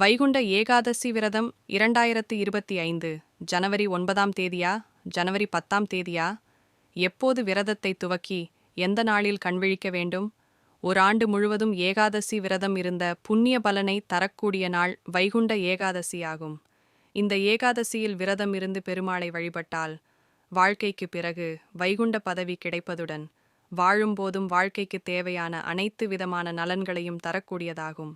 வைகுண்ட ஏகாதசி விரதம் இரண்டாயிரத்து இருபத்தி ஐந்து ஜனவரி ஒன்பதாம் தேதியா ஜனவரி பத்தாம் தேதியா? எப்போது விரதத்தை துவக்கி எந்த நாளில் கண்விழிக்க வேண்டும்? ஒரு ஆண்டு முழுவதும் ஏகாதசி விரதம் இருந்த புண்ணிய பலனை தரக்கூடிய நாள் வைகுண்ட ஏகாதசி ஆகும். இந்த ஏகாதசியில் விரதம் இருந்து பெருமாளை வழிபட்டால் வாழ்க்கைக்கு பிறகு வைகுண்ட பதவி கிடைப்பதுடன் வாழும்போதும் வாழ்க்கைக்கு தேவையான அனைத்து விதமான நலன்களையும் தரக்கூடியதாகும்.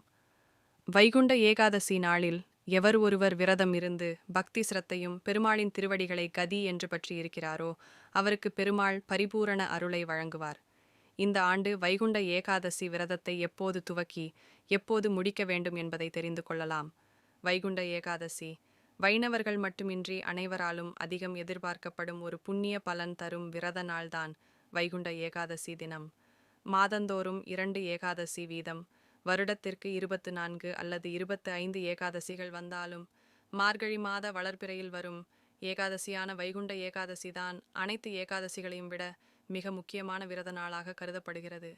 வைகுண்ட ஏகாதசி நாளில் எவர் ஒருவர் விரதம் இருந்து பக்தி சிரத்தையும் பெருமாளின் திருவடிகளை கதி என்று பற்றி இருக்கிறாரோ அவருக்கு பெருமாள் பரிபூரண அருளை வழங்குவார். இந்த ஆண்டு வைகுண்ட ஏகாதசி விரதத்தை எப்போது துவக்கி எப்போது முடிக்க வேண்டும் என்பதை தெரிந்து கொள்ளலாம். வைகுண்ட ஏகாதசி வைணவர்கள் மட்டுமின்றி அனைவராலும் அதிகம் எதிர்பார்க்கப்படும் ஒரு புண்ணிய பலன் தரும் விரத நாள்தான் வைகுண்ட ஏகாதசி தினம். மாதந்தோறும் இரண்டு ஏகாதசி வீதம் வருடத்திற்கு இருபத்து நான்கு அல்லது இருபத்து ஐந்து ஏகாதசிகள் வந்தாலும் மார்கழி மாத வளர்பிறையில் வரும் ஏகாதசியான வைகுண்ட ஏகாதசி தான் அனைத்து ஏகாதசிகளையும் விட மிக முக்கியமான விரத நாளாக கருதப்படுகிறது.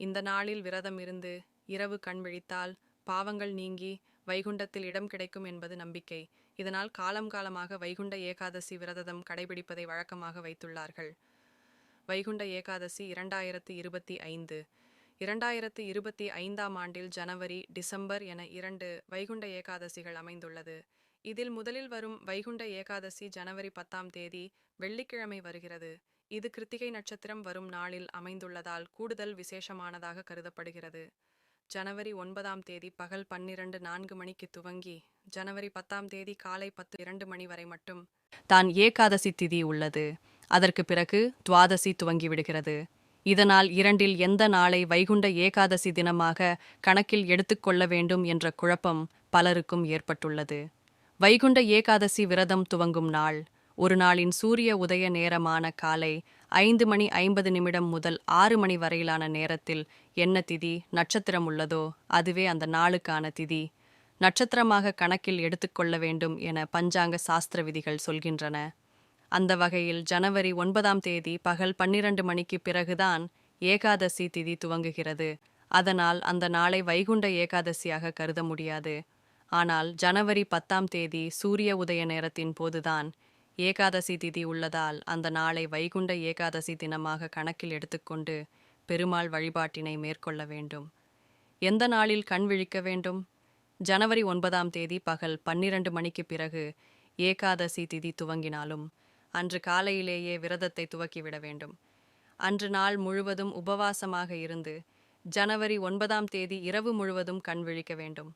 இந்த நாளில் விரதம் இருந்து இரவு கண் விழித்தால் பாவங்கள் நீங்கி வைகுண்டத்தில் இடம் கிடைக்கும் என்பது நம்பிக்கை. இதனால் காலம் காலமாக வைகுண்ட ஏகாதசி விரதம் கடைபிடிப்பதை வழக்கமாக வைத்துள்ளார்கள். வைகுண்ட ஏகாதசி இரண்டாயிரத்து இருபத்தி ஐந்து. இரண்டாயிரத்து இருபத்தி ஐந்தாம் ஆண்டில் ஜனவரி டிசம்பர் என இரண்டு வைகுண்ட ஏகாதசிகள் அமைந்துள்ளது. இதில் முதலில் வரும் வைகுண்ட ஏகாதசி ஜனவரி பத்தாம் தேதி வெள்ளிக்கிழமை வருகிறது. இது கிருத்திகை நட்சத்திரம் வரும் நாளில் அமைந்துள்ளதால் கூடுதல் விசேஷமானதாக கருதப்படுகிறது. ஜனவரி ஒன்பதாம் தேதி பகல் பன்னிரண்டு நான்கு மணிக்கு துவங்கி ஜனவரி பத்தாம் தேதி காலை பத்து இரண்டு மணி வரை மட்டும் தான் ஏகாதசி திதி உள்ளது. அதற்கு பிறகு துவாதசி துவங்கிவிடுகிறது இதனால் இரண்டில் எந்த நாளை வைகுண்ட ஏகாதசி தினமாக கணக்கில் எடுத்துக்கொள்ள வேண்டும் என்ற குழப்பம் பலருக்கும் ஏற்பட்டுள்ளது. வைகுண்ட ஏகாதசி விரதம் துவங்கும் நாள் ஒரு நாளின் சூரிய உதய நேரமான காலை ஐந்து மணி ஐம்பது நிமிடம் முதல் ஆறு மணி வரையிலான நேரத்தில் என்ன திதி நட்சத்திரம் உள்ளதோ அதுவே அந்த நாளுக்கான திதி. நட்சத்திரமாக கணக்கில் எடுத்துக்கொள்ள வேண்டும் என பஞ்சாங்க சாஸ்திர விதிகள் சொல்கின்றன. அந்த வகையில் ஜனவரி ஒன்பதாம் தேதி பகல் பன்னிரண்டு மணிக்கு பிறகுதான் ஏகாதசி திதி துவங்குகிறது. அதனால் அந்த நாளை வைகுண்ட ஏகாதசியாக கருத முடியாது. ஆனால் ஜனவரி பத்தாம் தேதி சூரிய உதய நேரத்தின் போதுதான் ஏகாதசி திதி உள்ளதால் அந்த நாளை வைகுண்ட ஏகாதசி தினமாக கணக்கில் எடுத்துக்கொண்டு பெருமாள் வழிபாட்டினை மேற்கொள்ள வேண்டும். எந்த நாளில் கண் விழிக்க வேண்டும்? ஜனவரி ஒன்பதாம் தேதி பகல் பன்னிரண்டு மணிக்கு பிறகு ஏகாதசி திதி துவங்கினாலும் அன்று காலையிலேயே விரதத்தை துவக்கிவிட வேண்டும். அன்று நாள் முழுவதும் உபவாசமாக இருந்து ஜனவரி ஒன்பதாம் தேதி இரவு முழுவதும் கண் விழிக்க வேண்டும்.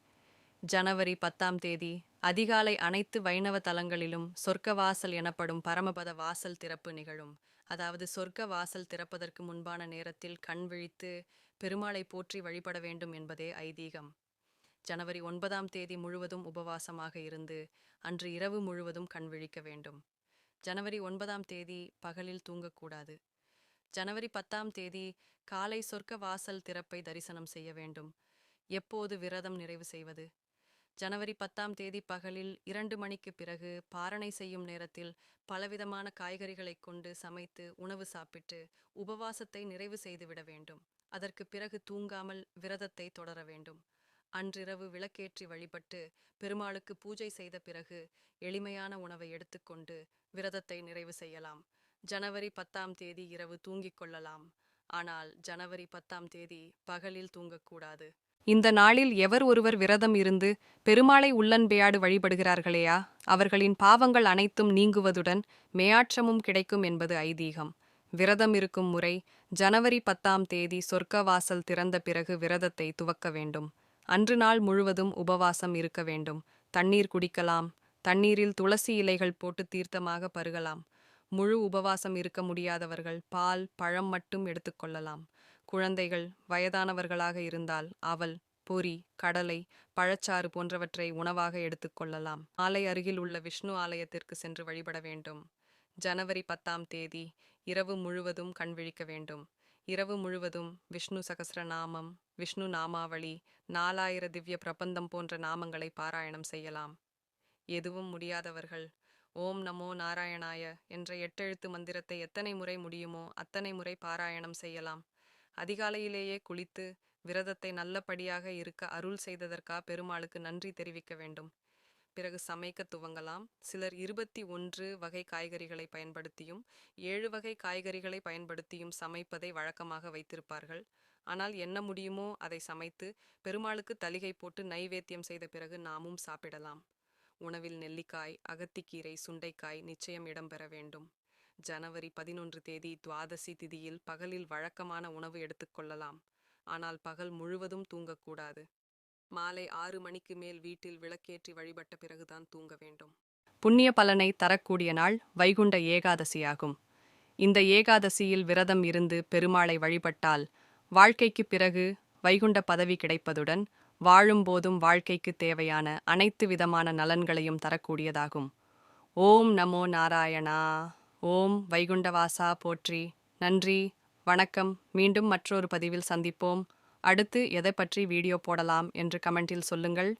ஜனவரி பத்தாம் தேதி அதிகாலை அனைத்து வைணவ தலங்களிலும் சொர்க்க வாசல் எனப்படும் பரமபத வாசல் திறப்பு நிகழும். அதாவது சொர்க்க வாசல் திறப்பதற்கு முன்பான நேரத்தில் கண் விழித்து பெருமாளை போற்றி வழிபட வேண்டும் என்பதே ஐதீகம். ஜனவரி ஒன்பதாம் தேதி முழுவதும் உபவாசமாக இருந்து அன்று இரவு முழுவதும் கண் விழிக்க வேண்டும். ஜனவரி ஒன்பதாம் தேதி பகலில் தூங்கக்கூடாது. ஜனவரி பத்தாம் தேதி காலை சொர்க்க வாசல் திறப்பை தரிசனம் செய்ய வேண்டும். எப்போது விரதம் நிறைவு செய்வது? ஜனவரி பத்தாம் தேதி பகலில் இரண்டு மணிக்கு பிறகு பாரணை செய்யும் நேரத்தில் பலவிதமான காய்கறிகளைக் கொண்டு சமைத்து உணவு சாப்பிட்டு உபவாசத்தை நிறைவு செய்துவிட வேண்டும். அதற்கு பிறகு தூங்காமல் விரதத்தை தொடர வேண்டும். அன்றிரவு விளக்கேற்றி வழிபட்டு பெருமாளுக்கு பூஜை செய்த பிறகு எளிமையான உணவை எடுத்துக்கொண்டு விரதத்தை நிறைவு செய்யலாம். ஜனவரி பத்தாம் தேதி இரவு தூங்கிக் கொள்ளலாம். ஆனால் ஜனவரி பத்தாம் தேதி பகலில் தூங்கக்கூடாது. இந்த நாளில் எவர் ஒருவர் விரதம் இருந்து பெருமாளை உள்ளன்பையாடு வழிபடுகிறார்களேயா? அவர்களின் பாவங்கள் அனைத்தும் நீங்குவதுடன் மேயாற்றமும் கிடைக்கும் என்பது ஐதீகம். விரதம் இருக்கும் முறை ஜனவரி பத்தாம் தேதி சொர்க்கவாசல் திறந்த பிறகு விரதத்தை துவக்க வேண்டும். அன்று நாள் முழுவதும் உபவாசம் இருக்க வேண்டும். தண்ணீர் குடிக்கலாம். தண்ணீரில் துளசி இலைகள் போட்டு தீர்த்தமாக பருகலாம். முழு உபவாசம் இருக்க முடியாதவர்கள் பால் பழம் மட்டும் எடுத்துக்கொள்ளலாம் குழந்தைகள் வயதானவர்களாக இருந்தால் அவல் பொரி கடலை பழச்சாறு போன்றவற்றை உணவாக எடுத்துக்கொள்ளலாம் ஆலை அருகில் உள்ள விஷ்ணு ஆலயத்திற்கு சென்று வழிபட வேண்டும். ஜனவரி பத்தாம் தேதி இரவு முழுவதும் கண் விழிக்க வேண்டும். இரவு முழுவதும் விஷ்ணு சகஸ்ரநாமம் விஷ்ணு நாமாவளி நாலாயிர திவ்ய பிரபந்தம் போன்ற நாமங்களை பாராயணம் செய்யலாம். எதுவும் முடியாதவர்கள் ஓம் நமோ நாராயணாய என்ற எட்டெழுத்து மந்திரத்தை எத்தனை முறை முடியுமோ அத்தனை முறை பாராயணம் செய்யலாம். அதிகாலையிலேயே குளித்து விரதத்தை நல்லபடியாக இருக்க அருள் செய்ததற்கா பெருமாளுக்கு நன்றி தெரிவிக்க வேண்டும். பிறகு சமைக்க துவங்கலாம். சிலர் இருபத்தி ஒன்று வகை காய்கறிகளை பயன்படுத்தியும் ஏழு வகை காய்கறிகளை பயன்படுத்தியும் சமைப்பதை வழக்கமாக வைத்திருப்பார்கள். ஆனால் என்ன முடியுமோ அதை சமைத்து பெருமாளுக்கு தலிகை போட்டு நைவேத்தியம் செய்த பிறகு நாமும் சாப்பிடலாம். உணவில் நெல்லிக்காய் அகத்திக்கீரை சுண்டைக்காய் நிச்சயம் இடம்பெற வேண்டும். ஜனவரி பதினொன்று தேதி துவாதசி திதியில் பகலில் வழக்கமான உணவு எடுத்துக்கொள்ளலாம் ஆனால் பகல் முழுவதும் தூங்கக்கூடாது. மாலை ஆறு மணிக்கு மேல் வீட்டில் விளக்கேற்றி வழிபட்ட பிறகுதான் தூங்க வேண்டும். புண்ணிய பலனை தரக்கூடிய நாள் வைகுண்ட ஏகாதசியாகும். இந்த ஏகாதசியில் விரதம் இருந்து பெருமாளை வழிபட்டால் வாழ்க்கைக்கு பிறகு வைகுண்ட பதவி கிடைப்பதுடன் வாழும்போதும் வாழ்க்கைக்கு தேவையான அனைத்து விதமான நலன்களையும் தரக்கூடியதாகும். ஓம் நமோ நாராயணா. ஓம் வைகுண்டவாசா போற்றி. நன்றி. வணக்கம். மீண்டும் மற்றொரு பதிவில் சந்திப்போம். அடுத்து எதை பற்றி வீடியோ போடலாம் என்று கமெண்டில் சொல்லுங்கள்.